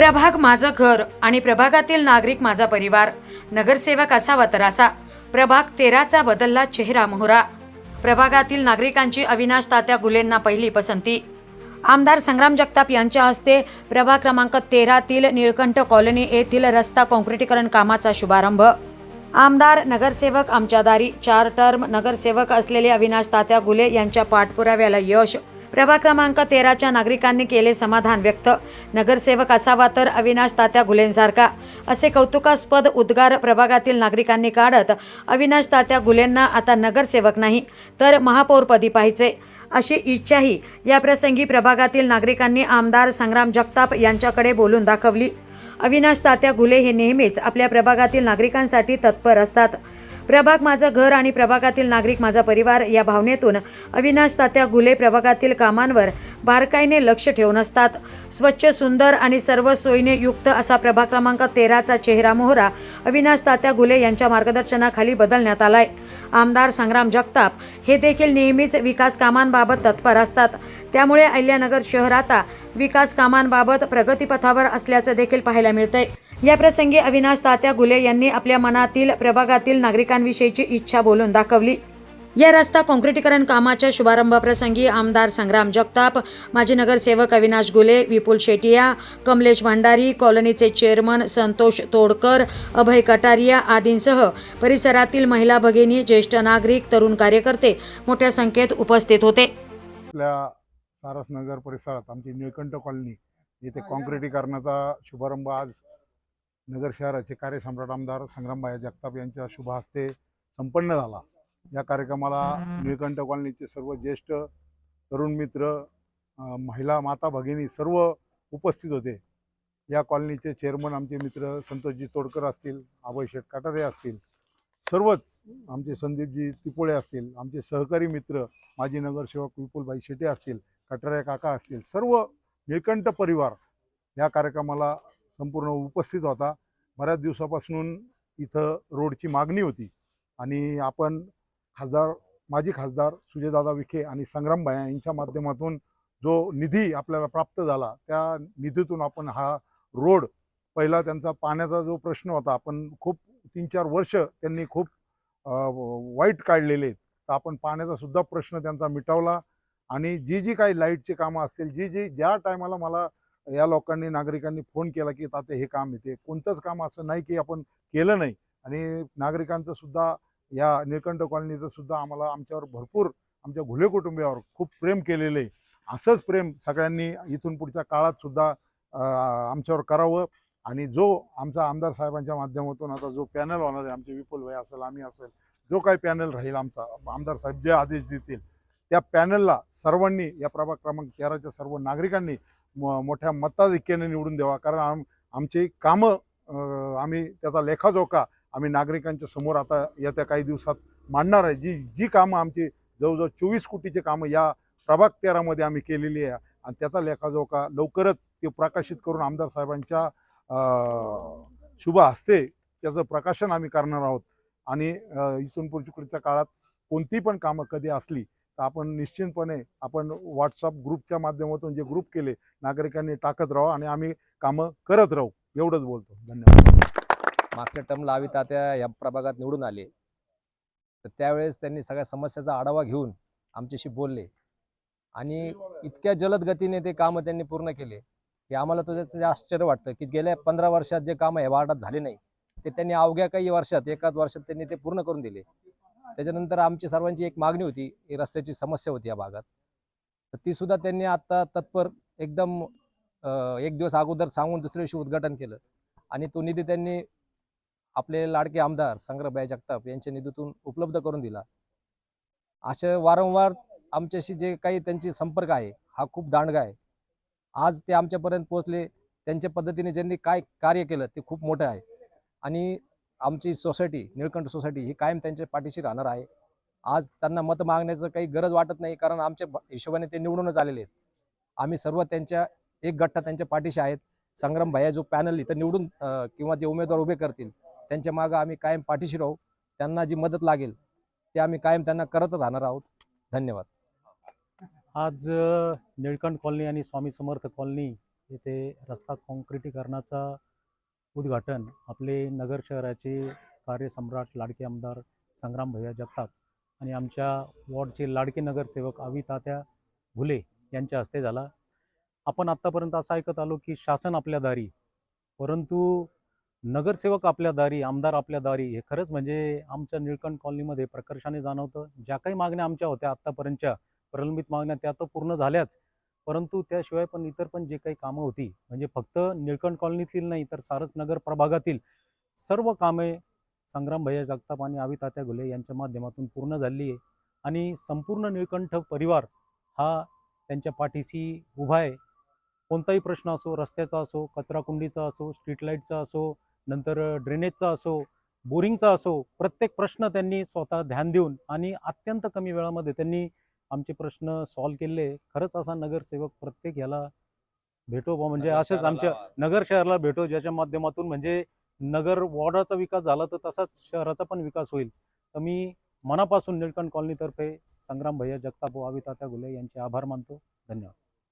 प्रभाग माझं घर आणि प्रभागातील नागरिक माझा परिवार. नगरसेवक असावा तर असा प्रभाग तेराचा बदलला चेहरा मोहरा. प्रभागातील नागरिकांची अविनाश तात्या गुलेंना पहिली पसंती. आमदार संग्राम जगताप यांच्या हस्ते प्रभाग क्रमांक तेरातील निळकंठ कॉलनी येथील रस्ता काँक्रिटीकरण कामाचा शुभारंभ. आमदार नगरसेवक आमच्या दारी. चार टर्म नगरसेवक असलेले अविनाश तात्या गुले यांच्या पाठपुराव्याला यश. प्रभाग क्रमांक तेराच्या नागरिकांनी केले समाधान व्यक्त. नगरसेवक असावा तर अविनाश तात्या गुलेंसारखा असे कौतुकास्पद उद्गार प्रभागातील नागरिकांनी काढत अविनाश तात्या गुलेंना आता नगरसेवक नाही तर महापौरपदी पाहिजे. अशी इच्छाही याप्रसंगी प्रभागातील नागरिकांनी आमदार संग्राम जगताप यांच्याकडे बोलून दाखवली. अविनाश तात्या गुले हे नेहमीच आपल्या प्रभागातील नागरिकांसाठी तत्पर असतात. प्रभाग माझं घर आणि प्रभागातील नागरिक माझा परिवार या भावनेतून अविनाश तात्या गुले प्रभागातील कामांवर बारकाईने लक्ष ठेवून असतात. स्वच्छ सुंदर आणि सर्व सोयीने युक्त असा प्रभाग क्रमांक तेराचा चेहरा मोहरा अविनाश तात्या गुले यांच्या मार्गदर्शनाखाली बदलण्यात आलाय. आमदार संग्राम जगताप हे देखील नेहमीच विकास कामांबाबत तत्पर असतात. त्यामुळे अहिल्यानगर शहर आता विकास कामांबाबत प्रगतीपथावर असल्याचं देखील पाहायला मिळतंय. या प्रसंगी अविनाश तात्या गुले यांनी आपल्या मनातील प्रभागातील नागरिकांविषयीची इच्छा बोलून दाखवली. या रस्ता काँक्रिटीकरण कामाच्या शुभारंभाप्रसंगी आमदार संग्राम जगताप माजी नगरसेवक अविनाश गुले विपुल शेटिया कमलेश भंडारी कॉलनीचे चेअरमन संतोष तोडकर अभय कटारिया आदींसह परिसरातील महिला भगिनी ज्येष्ठ नागरिक तरुण कार्यकर्ते मोठ्या संख्येत उपस्थित होते. आपल्या सारसनगर परिसरात आमची निळकंठ कॉलनी येथे काँक्रिटीकरणाचा शुभारंभ आज नगर शहराचे कार्यसम्राट आमदार संग्रामबाई जगताप यांच्या शुभ हस्ते संपन्न झाला. या कार्यक्रमाला निळकंठ कॉलनीचे सर्व ज्येष्ठ तरुण मित्र महिला माता भगिनी सर्व उपस्थित होते. या कॉलनीचे चेअरमन आमचे मित्र संतोषजी तोडकर असतील अभय शेठ काटारे असतील सर्वच आमचे संदीपजी तिपोळे असतील आमचे सहकारी मित्र माजी नगरसेवक विपुलभाई शेटे असतील कटारे काका असतील सर्व निळकंठ परिवार या कार्यक्रमाला संपूर्ण उपस्थित होता. बऱ्याच दिवसापासून इथं रोडची मागणी होती. आणि आपण खासदार माजी खासदार सुजयदादा विखे आणि संग्रामबाया यांच्या माध्यमातून जो निधी आपल्याला प्राप्त झाला त्या निधीतून आपण हा रोड पहिला त्यांचा पाण्याचा जो प्रश्न होता आपण खूप तीन चार वर्ष त्यांनी खूप वाईट काढलेले आहेत. तर आपण पाण्याचा सुद्धा प्रश्न त्यांचा मिटवला. आणि जी जी काही लाईटची कामं असतील जी जी ज्या टायमाला मला या लोकांनी नागरिकांनी फोन केला की ताते हे काम येते कोणतंच काम असं नाही की आपण केलं नाही. आणि नागरिकांचं सुद्धा या निळकंठ कॉलनीचं सुद्धा आम्हाला आमच्यावर भरपूर आमच्या घुले कुटुंबियावर खूप प्रेम केलेलं आहे. असंच प्रेम सगळ्यांनी इथून पुढच्या काळात सुद्धा आमच्यावर करावं. आणि जो आमचा आमदार साहेबांच्या माध्यमातून आता जो पॅनल होणार आहे आमचे विपुल भाई असेल आम्ही असेल जो काही पॅनल राहील आमचा आमदार साहेब जे आदेश देतील त्या पॅनलला सर्वांनी या प्रभाग क्रमांक तेराच्या सर्व नागरिकांनी मोठ्या मताधिक्याने निवडून द्यावा. कारण आम आमची कामं आम्ही त्याचा लेखाजोखा आम्ही नागरिकांच्या समोर आता येत्या काही दिवसात मांडणार आहे. जी जी कामं आमची जवळजवळ चोवीस कोटीची कामं या प्रभाग तेरामध्ये आम्ही केलेली आहे. आणि त्याचा लेखाजोखा लवकरच ते प्रकाशित करून आमदार साहेबांच्या शुभ हस्ते त्याचं प्रकाशन आम्ही करणार आहोत. आणि अं, इथून पुढच्या काळात कोणती पण कामं कधी असली तर आपण निश्चितपणे आपण व्हॉट्सअप ग्रुपच्या माध्यमातून जे ग्रुप केले नागरिकांनी टाकत राहू आणि आम्ही कामं करत राहू. एवढंच बोलतो. धन्यवाद. मागच्या टर्मला आवी तात्या या प्रभागात निवडून आले. तर त्यावेळेस त्यांनी सगळ्या समस्याचा आढावा घेऊन आमच्याशी बोलले. आणि इतक्या जलद गतीने ते कामं त्यांनी पूर्ण केले. की आम्हाला तो त्याचं आश्चर्य वाटतं की गेल्या पंधरा वर्षात जे कामं या वार्डात झाले नाही ते त्यांनी अवघ्या काही वर्षात एकाच वर्षात त्यांनी ते पूर्ण करून दिले. त्याच्यानंतर आमची सर्वांची एक मागणी होती की रस्त्याची समस्या होती या भागात. तर ती सुद्धा त्यांनी आता तत्पर एकदम एक दिवस अगोदर सांगून दुसऱ्या दिवशी उद्घाटन केलं. आणि तो निधी त्यांनी आपले लाडके आमदार संग्रहबाई जगताप यांच्या निधीतून उपलब्ध करून दिला. असे वारंवार आमच्याशी जे काही त्यांची संपर्क आहे हा खूप दांडगा आहे. आज ते आमच्यापर्यंत पोहोचले त्यांच्या पद्धतीने ज्यांनी काय कार्य केलं ते खूप मोठं आहे. आणि आमची सोसायटी निळकंठ सोसायटी ही कायम त्यांच्या पाठीशी राहणार आहे. आज त्यांना मत मागण्याचं काही गरज वाटत नाही कारण आमच्या हिशोबाने ते निवडूनच आलेले आहेत. आम्ही सर्व त्यांच्या एक गट्टा त्यांच्या पाठीशी आहेत. संग्राम भैया जो पॅनल इथं निवडून किंवा जे उमेदवार उभे करतील त्यांच्या मागं आम्ही कायम पाठीशी राहू. त्यांना जी मदत लागेल ते आम्ही कायम त्यांना करत राहणार आहोत. धन्यवाद. आज निळकंठ कॉलनी आणि स्वामी समर्थ कॉलनी येथे रस्ता कॉन्क्रिटीकरणाचा उद्घाटन आपले नगर शहराचे कार्यसम्राट लाडके आमदार संग्राम भैया जगताप आणि आमच्या वॉर्डचे लाडके नगरसेवक आवी तात्या यांच्या हस्ते झाला. आपण आत्तापर्यंत असं ऐकत आलो की शासन आपल्या दारी परंतु नगरसेवक आपल्या दारी आमदार आपल्या दारी हे खरंच म्हणजे आमच्या निळकंठ कॉलनीमध्ये प्रकर्षाने जाणवतं. ज्या काही मागण्या आमच्या होत्या आत्तापर्यंतच्या प्रलंबित मागण्या त्या तर पूर्ण झाल्याच. परंतु त्याशिवाय पण इतर पण जे काही कामं होती म्हणजे फक्त निळकंठ कॉलनीतील नाही तर सारस नगर प्रभागातील सर्व कामे संग्राम भैया जगताप आणि आवितात्या घुले यांच्या माध्यमातून पूर्ण झाली आहे. आणि संपूर्ण निळकंठ परिवार हा त्यांच्या पाठीशी उभा आहे. कोणताही प्रश्न असो रस्त्याचा असो कचराकुंडीचा असो स्ट्रीट लाईटचा असो नंतर ड्रेनेजचा असो बोरिंगचा असो प्रत्येक प्रश्न त्यांनी स्वतः ध्यान देऊन आणि अत्यंत कमी वेळामध्ये त्यांनी आमचे प्रश्न सॉल्व्ह केले. खरंच असा नगरसेवक प्रत्येक ह्याला भेटो बा म्हणजे असंच आमच्या नगर शहराला भेटो ज्याच्या माध्यमातून म्हणजे नगर वॉर्डाचा विकास झाला तर तसाच शहराचा पण विकास होईल. तर मी मनापासून निळकंठ कॉलनीतर्फे संग्राम भैया जगताप व घुले यांचे आभार मानतो. धन्यवाद.